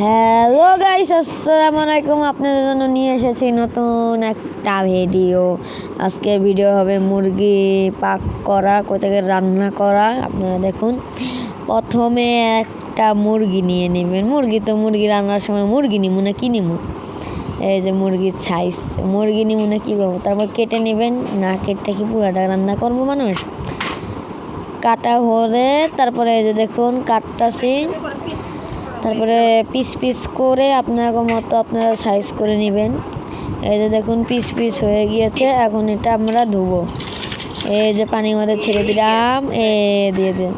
Hello guys আসসালামু আলাইকুম। আপনাদের জন্য নিয়ে এসেছি নতুন একটা ভিডিও আজকের ভিডিও হবে মুরগি পাক করা কোথাকে রান্না করা, আপনারা দেখুন। প্রথমে একটা মুরগি নিয়ে নেবেন। মুরগি তো মুরগি রান্নার সময় মুরগি নিমু না কি নিমু? এই যে মুরগির ছাইস মুরগি নিমু না কী করব? তারপর কেটে নেবেন। না কেটে কি পুরাটা রান্না করব মানুষ? কাটা হলে, তারপরে এই যে দেখুন, কাটতাছি। তারপরে পিস পিস করে আপনার মতো আপনারা সাইজ করে নেবেন। এই যে দেখুন পিস পিস হয়ে গিয়েছে, এখন এটা আমরা ধুবো। এই যে পানির মধ্যে ছেড়ে দিলাম এ দিয়ে দিন।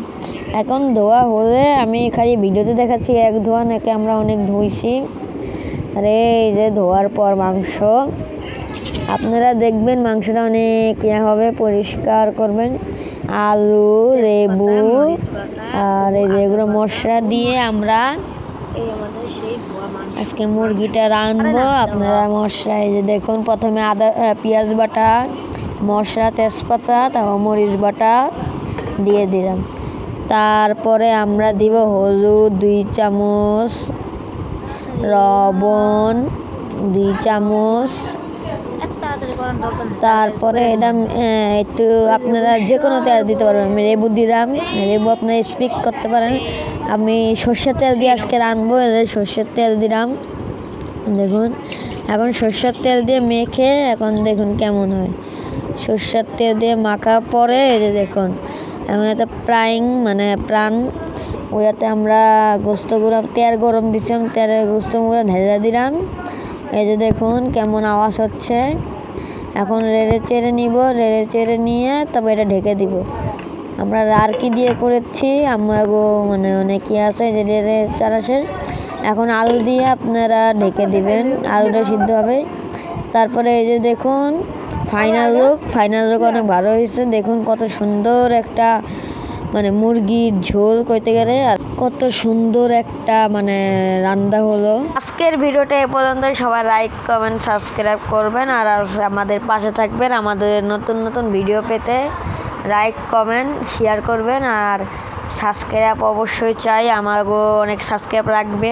এখন ধোয়া হলে আমি খালি ভিডিওতে দেখাচ্ছি, এক ধোয়া নাকি আমরা অনেক ধুইছি। আর এই যে ধোয়ার পর মাংস। আপনারা দেখবেন মাংসটা অনেক ইয়ে হবে, পরিষ্কার করবেন। আলু, লেবু, আর এই যে এগুলো মশলা দিয়ে আমরা আজকে মুরগিটা রানবো আপনারা মশলা এই যে দেখুন, প্রথমে আদা পেঁয়াজ বাটা, মশলা, তেজপাতা, তারপর মরিচ বাটা দিয়ে দিলাম। তারপরে আমরা দিব হলুদ, দুই চামচ, লবণ, দুই চামচ তারপরে এটা একটু আপনারা যে কোনো তেল দিতে পারবেন। আমি লেবু দিলাম রেবু আপনারা স্পিক করতে পারেন। আমি সর্ষের তেল দিয়ে আজকে রানবো এই যে সর্ষের তেল দিলাম। দেখুন, এখন সর্ষের তেল দিয়ে মেখে এখন দেখুন কেমন হয়। সর্ষের তেল দিয়ে মাখা পরে এই যে দেখুন, এখন এটা প্রাইং মানে প্রাণ। ওটাতে আমরা গোস্তগুলো তেল গরম দিছিলাম তেলের গোস্তগুলো ঢেলে দিলাম। এই যে দেখুন কেমন আওয়াজ হচ্ছে। এখন রেড়ে চেড়ে নিব রেড়ে চেড়ে নিয়ে তবে এটা ঢেকে দিব। আমরা আর কি দিয়ে করেছি? আমাগো মানে অনেকে আছে যে রেড়ে চারা শেষ। এখন আলু দিয়ে আপনারা ঢেকে দিবেন, আলুটা সিদ্ধ হবে। তারপরে এই যে দেখুন ফাইনাল লুক ফাইনাল লুক অনেক ভালো হয়েছে। দেখুন কত সুন্দর একটা মানে মুরগির ঝোল কইতে গেলে। আর কত সুন্দর একটা মানে রান্না হলো। আজকের ভিডিওটা এ পর্যন্ত সবাই লাইক কমেন্ট সাবস্ক্রাইব করবেন আর আমাদের পাশে থাকবেন আমাদের নতুন নতুন ভিডিও পেতে। লাইক কমেন্ট শেয়ার করবেন আর সাবস্ক্রাইব অবশ্যই চাই। আমাকেও অনেক সাবস্ক্রাইব লাগবে।